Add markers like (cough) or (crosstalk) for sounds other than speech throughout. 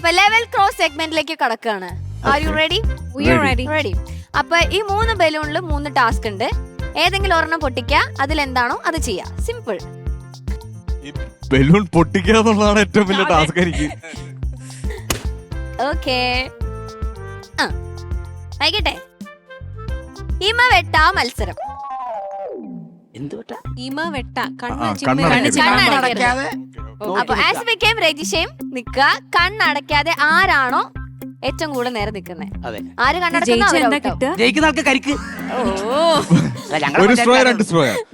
സെഗ്മെന്റിലേക്ക് കടക്കുകയാണ് are you ready Ready. Ready അപ്പൊ ഈ മൂന്ന് ബലൂണിൽ മൂന്ന് ടാസ്ക് ഉണ്ട്. ഏതെങ്കിലും ഒരെണ്ണം പൊട്ടിക്കുക അതിലെന്താണോ അത് ചെയ്യാ. സിമ്പിൾ ഈ ബലൂൺ പൊട്ടിക്കുക എന്നുള്ളതാണ് ഏറ്റവും വലിയ ടാസ്ക് എനിക്ക്. ഓക്കേ ആ. വൈകട്ടെ. ഇമ വെട്ട മത്സരം. ഇമ വെട്ട. കണ്ണ്. ചിമ്മി കണ്ണടയ്ക്കരുത്. അടയ്ക്കാതെ അപ്പൊ ആസിഫിക്കയും രജിഷയും നിക്കുക കണ്ണടക്കാതെ ആരാണോ ഏറ്റവും കൂടുതൽ നേരെ നിൽക്കുന്നത് അതെ. ആര് കണ്ണടക്കുന്ന ജയിക്കുന്ന ആൾക്ക് കരിക്ക്.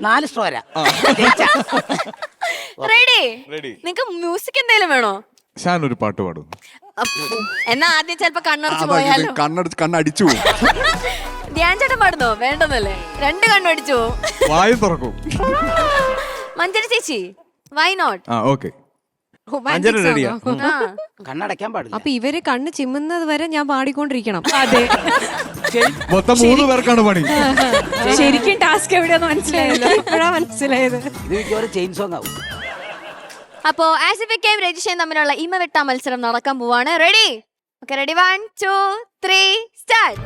നാല് സ്ട്രോ റെഡി റെഡി നിങ്ങക്ക് മ്യൂസിക് എന്തെങ്കിലും വേണോ? ഷാൻ ഒരു പാട്ട് പാടും അപ്പ്. എന്നാ ആദ്യം ചിലപ്പോ കണ്ണടച്ച് പോയാലോ? കണ്ണടച്ച് കണ്ണടിച്ചു പോകും ധ്യാൻ ചേട്ടൻ പാടുന്നോ? വേണ്ടെന്നല്ലേ രണ്ട് കണ്ണടിച്ചു. വായും തുറക്കും. മഞ്ജരി ചേച്ചി വൈ നോട്ട് ആ ഓക്കെ? കണ്ണടയ്ക്കാൻ പാടില്ല. അപ്പൊ ഇവർ കണ്ണ് ചിമ്മുന്നത് വരെ ഞാൻ പാടിക്കൊണ്ടിരിക്കണം. അതെ. മൊത്തം മൂന്ന് പേർക്കാണ് പണി. (laughs) ശരിക്കും ടാസ്ക് എവിടെയാന്ന് മനസ്സിലായല്ലോ. ഇപ്പോഴാ മനസ്സിലായത്. ഇത് മിക്കവാറും ചെയിൻ സോങ് ആവും. അപ്പോ ആസിഫിക്കയും രജിഷയും തമ്മിലുള്ള ഇമ വെട്ടാ മത്സരം നടക്കാൻ പോവാണ്. Ready okay ready one two three start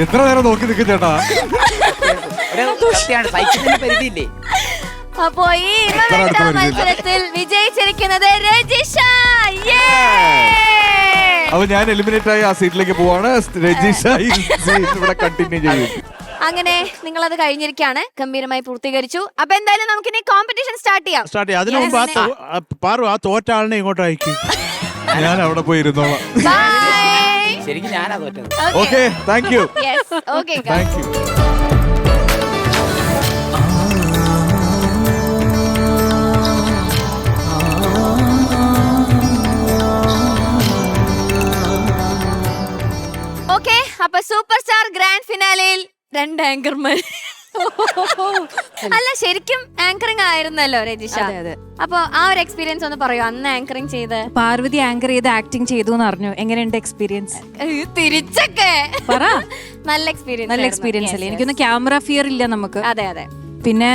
എത്ര നേരം നോക്കി നിൽക്കും ചേട്ടാ? പരിധിയില്ലേ? അപ്പോ ഈ. മത്സരത്തിൽ വിജയിച്ചിരിക്കുന്നത് രജിഷ. യേ! അപ്പൊ ഞാൻ എലിമിനേറ്റ് ആയി ആ സീറ്റിലേക്ക് പോവാണ്. രജിഷ ഈ scene ഇവിടെ കണ്ടിന്യൂ ചെയ്യും. അങ്ങനെ നിങ്ങൾ അത് കഴിഞ്ഞിരിക്കാണ് ഗംഭീരമായി പൂർത്തീകരിച്ചു. അപ്പൊ എന്തായാലും നമുക്ക് ഇനി കോമ്പറ്റീഷൻ സ്റ്റാർട്ട് ചെയ്യാം. സ്റ്റാർട്ട് ചെയ്യാം. അതിനു മുമ്പ് ആ തോ- പാറു ആ തോറ്റ ആളിനെ ഇങ്ങോട്ട് അയക്കും. (laughs) ഞാൻ അവിടെ പോയി ഇരുന്നോളാം ബൈ ശരിക്കും ഞാനാ തോറ്റത്. Okay thank you yes okay thank you okay അപ്പൊ സൂപ്പർ സ്റ്റാർ ഗ്രാൻഡ് ഫിനാലയിൽ രണ്ട് ആങ്കർമാർ (laughs) അല്ല ശരിക്കും ആങ്കറിംഗ് ആയിരുന്നല്ലോ രജിഷ. അതെ അതെ. അപ്പൊ ആ ഒരു എക്സ്പീരിയൻസ് ഒന്ന് പറയൂ? അന്ന് ആങ്കറിംഗ് ചെയ്ത്. പാർവതി ആങ്കർ ചെയ്ത് ആക്ടിങ് ചെയ്തു എന്ന് അറിഞ്ഞു. എങ്ങനെയുണ്ട് എക്സ്പീരിയൻസ് തിരിച്ചൊക്കെ. പറ. (laughs) നല്ല എക്സ്പീരിയൻസ് നല്ല എക്സ്പീരിയൻസ് അല്ലേ? എനിക്കൊന്ന് ക്യാമറ ഫിയർ ഇല്ല നമുക്ക്. അതെ അതെ. പിന്നെ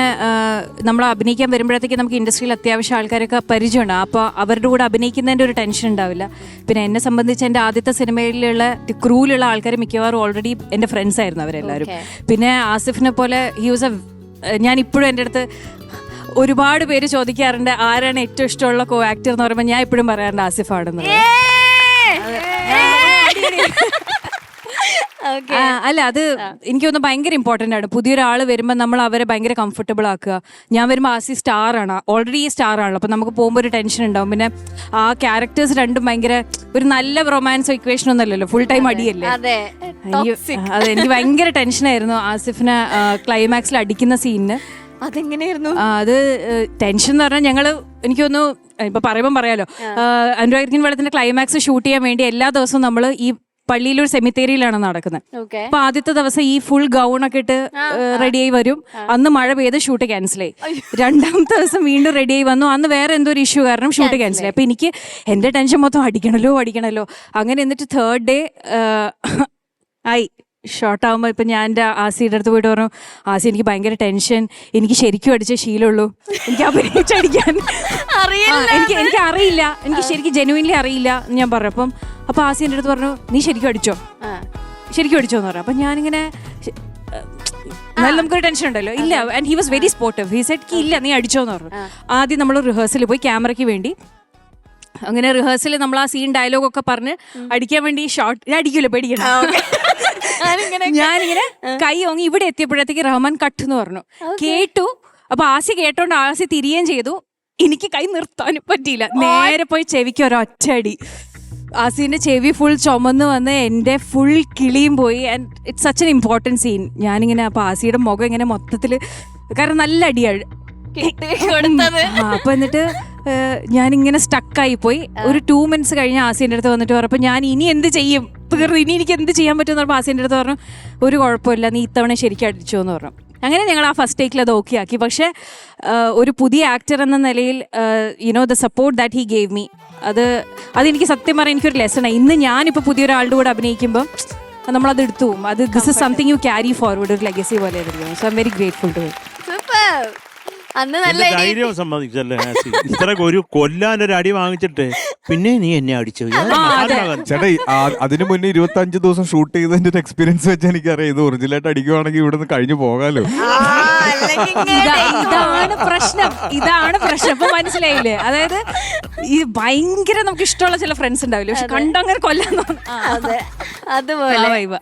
നമ്മൾ അഭിനയിക്കാൻ വരുമ്പോഴത്തേക്ക് നമുക്ക് ഇൻഡസ്ട്രിയിൽ അത്യാവശ്യം ആൾക്കാരൊക്കെ പരിചയമുണ്ട്. അപ്പോൾ അവരുടെ കൂടെ അഭിനയിക്കുന്നതിന്റെ ഒരു ടെൻഷൻ ഉണ്ടാവില്ല. പിന്നെ എന്നെ സംബന്ധിച്ച് എന്റെ ആദ്യത്തെ സിനിമയിലുള്ള ക്രൂവിലുള്ള ആൾക്കാർ മിക്കവാറും ഓൾറെഡി എന്റെ ഫ്രണ്ട്സ് ആയിരുന്നു അവരെല്ലാവരും. പിന്നെ ആസിഫിനെ പോലെ ഹി വാസ് എ ഞാൻ ഇപ്പോഴും എന്റെ അടുത്ത് ഒരുപാട് പേര് ചോദിക്കാറുണ്ട് ആരാണ് ഏറ്റവും ഇഷ്ടമുള്ള കോ ആക്ടർ എന്ന് പറയുമ്പോൾ ഞാൻ ഇപ്പോഴും പറയാറുണ്ട് ആസിഫാണെന്ന് അല്ല അത് എനിക്ക് തോന്നുന്നു ഭയങ്കര ഇമ്പോർട്ടന്റ് ആണ്. പുതിയൊരാൾ വരുമ്പോൾ നമ്മൾ അവരെ ഭയങ്കര കംഫർട്ടബിൾ ആക്കുക. ഞാൻ വരുമ്പോൾ ആസി സ്റ്റാർ ആണ്. ഓൾറെഡി സ്റ്റാർ ആണല്ലോ. അപ്പൊ നമുക്ക് പോകുമ്പോൾ ഒരു ടെൻഷൻ ഉണ്ടാവും. പിന്നെ ആ ക്യാരക്ടേഴ്സ് രണ്ടും ഭയങ്കര ഒരു നല്ല റൊമാൻസ് ഇക്വേഷൻ ഒന്നല്ലല്ലോ ഫുൾ ടൈം അടിയല്ലേ? അതെ. എനിക്ക് ഭയങ്കര ടെൻഷനായിരുന്നു ആസിഫിനെ ക്ലൈമാക്സിൽ അടിക്കുന്ന സീനിന് അതെങ്ങനെയായിരുന്നു? അത് ടെൻഷൻ എന്ന് പറഞ്ഞാൽ ഞങ്ങൾ എനിക്ക് തോന്നുന്നു ഇപ്പൊ പറയുമ്പോൾ പറയാലോ. അനുരാഗിൻ വെള്ളത്തിന്റെ ക്ലൈമാക്സ് ഷൂട്ട് ചെയ്യാൻ വേണ്ടി എല്ലാ ദിവസവും നമ്മൾ ഈ പള്ളിയിലൊരു സെമിത്തേരിയിലാണ് നടക്കുന്നത്. അപ്പൊ ആദ്യത്തെ ദിവസം ഈ ഫുൾ ഗൗൺ ഒക്കെ ഇട്ട് റെഡിയായി വരും. അന്ന് മഴ പെയ്ത് ഷൂട്ട് ക്യാൻസൽ ആയി. രണ്ടാമത്തെ ദിവസം വീണ്ടും റെഡിയായി വന്നു. അന്ന് വേറെ എന്തോ ഒരു ഇഷ്യൂ കാരണം ഷൂട്ട് ക്യാൻസൽ ആയി. അപ്പൊ എനിക്ക് എന്റെ ടെൻഷൻ മൊത്തം അടിക്കണല്ലോ അടിക്കണല്ലോ. അങ്ങനെ എന്നിട്ട് തേർഡ് ഡേ ആയി. ഷോർട്ട് ആകുമ്പോൾ ഇപ്പം ഞാൻ എന്റെ ആസിയുടെ അടുത്ത് പോയിട്ട് പറഞ്ഞു ആസി എനിക്ക് ഭയങ്കര ടെൻഷൻ എനിക്ക് ശരിക്കും അടിച്ച ശീലമുള്ളൂ. എനിക്ക് അഭിനയിച്ചടിക്കാൻ. (laughs) എനിക്ക് എനിക്ക് അറിയില്ല. എനിക്ക് ശരിക്കും ജെനുവിൻലി അറിയില്ല എന്ന് ഞാൻ പറഞ്ഞു. അപ്പം അപ്പൊ ആസി എന്റെ അടുത്ത് പറഞ്ഞു നീ ശരിക്കും അടിച്ചോ. ശരിക്കും അടിച്ചോ എന്ന് പറഞ്ഞു. അപ്പൊ ഞാനിങ്ങനെ എന്നാലും നമുക്കൊരു ടെൻഷൻ ഉണ്ടല്ലോ. ഇല്ല and he was very sportive he set ഇല്ല നീ അടിച്ചോ എന്ന് പറഞ്ഞു. ആദ്യം നമ്മൾ റിഹേഴ്സൽ പോയി ക്യാമറയ്ക്ക് വേണ്ടി. അങ്ങനെ റിഹേഴ്സൽ നമ്മൾ ആ സീൻ ഡയലോഗ് ഒക്കെ പറഞ്ഞ് അടിക്കാൻ വേണ്ടി ഷോർട്ട് ഞാൻ അടിക്കൂല പേടിക്കണം (laughs) ഞാനിങ്ങനെ കൈ ഓങ്ങി ഇവിടെ എത്തിയപ്പോഴത്തേക്ക് റഹ്മാൻ കട്ട് എന്ന് പറഞ്ഞു. കേട്ടു. അപ്പൊ ആസി കേട്ടോണ്ട് ആസി തിരികെയും ചെയ്തു. എനിക്ക് കൈ നിർത്താനും പറ്റിയില്ല. നേരെ പോയി ചെവിക്ക് ഒരൊറ്റടി ആസിന്റെ ചെവി ഫുൾ ചുമന്ന് വന്ന് എന്റെ ഫുൾ കിളിയും പോയി. And it's such an important scene ഞാനിങ്ങനെ അപ്പൊ ആസിയുടെ മുഖം ഇങ്ങനെ മൊത്തത്തിൽ കാരണം നല്ല അടിയാണ് ആ, അപ്പൊ എന്നിട്ട് ഞാനിങ്ങനെ സ്റ്റക്കായി പോയി. ഒരു ടു മിനിറ്റ്സ് കഴിഞ്ഞ് ആസിന്റെ അടുത്ത് വന്നിട്ട് പറഞ്ഞപ്പോൾ ഞാൻ ഇനി എന്ത് ചെയ്യും? തീർന്നു ഇനി എനിക്ക് എന്ത് ചെയ്യാൻ പറ്റുമെന്ന് പറഞ്ഞപ്പോൾ ആസിന്റെ അടുത്ത് പറഞ്ഞു ഒരു കുഴപ്പമില്ല. നീ ഇത്തവണ ശരിക്കും അടിച്ചു എന്ന് പറഞ്ഞു. അങ്ങനെ ഞങ്ങൾ ആ ഫസ്റ്റ് ടേക്കിൽ അത് ഓക്കെ ആക്കി. പക്ഷേ ഒരു പുതിയ ആക്ടർ എന്ന നിലയിൽ you know the support that he gave me അത് അതെനിക്ക് സത്യം പറയാൻ എനിക്കൊരു ലെസണാണ് ഇന്ന് ഞാനിപ്പോൾ പുതിയൊരാളുടെ കൂടെ അഭിനയിക്കുമ്പം നമ്മളത് എടുത്തു പോകും. അത് this is something you carry forward ഒരു ലെഗസി പോലെ so I'm very grateful to super അന്ന് നല്ല എന്റെ ഇടി. ധൈര്യം സമ്മതിച്ചല്ലേ? ഇത്ര ഒരു കൊല്ലാൻ ഒരു അടി വാങ്ങിച്ചിട്ട് പിന്നെ നീ എന്നെ അടിച്ചു? ഞാൻ മഹാത്മാഗാന്ധി. ചേട്ടാ ഈ ആ- അതിനു മുന്നേ ഇരുപത്തി അഞ്ച് ദിവസം ഷൂട്ട് ചെയ്തതിന്റെ ഒരു എക്സ്പീരിയൻസ് വെച്ച് എനിക്കറിയാം ഇത് ഒറിജിനലായിട്ട് അടിക്കുവാണെങ്കിൽ ഇവിടെ നിന്ന് കഴിഞ്ഞു പോകാലോ. ആ, അല്ലെങ്കിൽ ഇങ്ങനെ ഇതാണ് പ്രശ്നം. ഇതാണ് പ്രശ്നം. ഇപ്പൊ മനസ്സിലായില്ലേ? അതായത് ഈ ഭയങ്കര നമുക്ക് ഇഷ്ടമുള്ള ചില ഫ്രണ്ട്സ് ഉണ്ടാവില്ലേ? പക്ഷെ കണ്ടങ്ങനെ കൊല്ലാൻ തോന്നും. അതെ ആ അതുപോലെ. vibe ആ.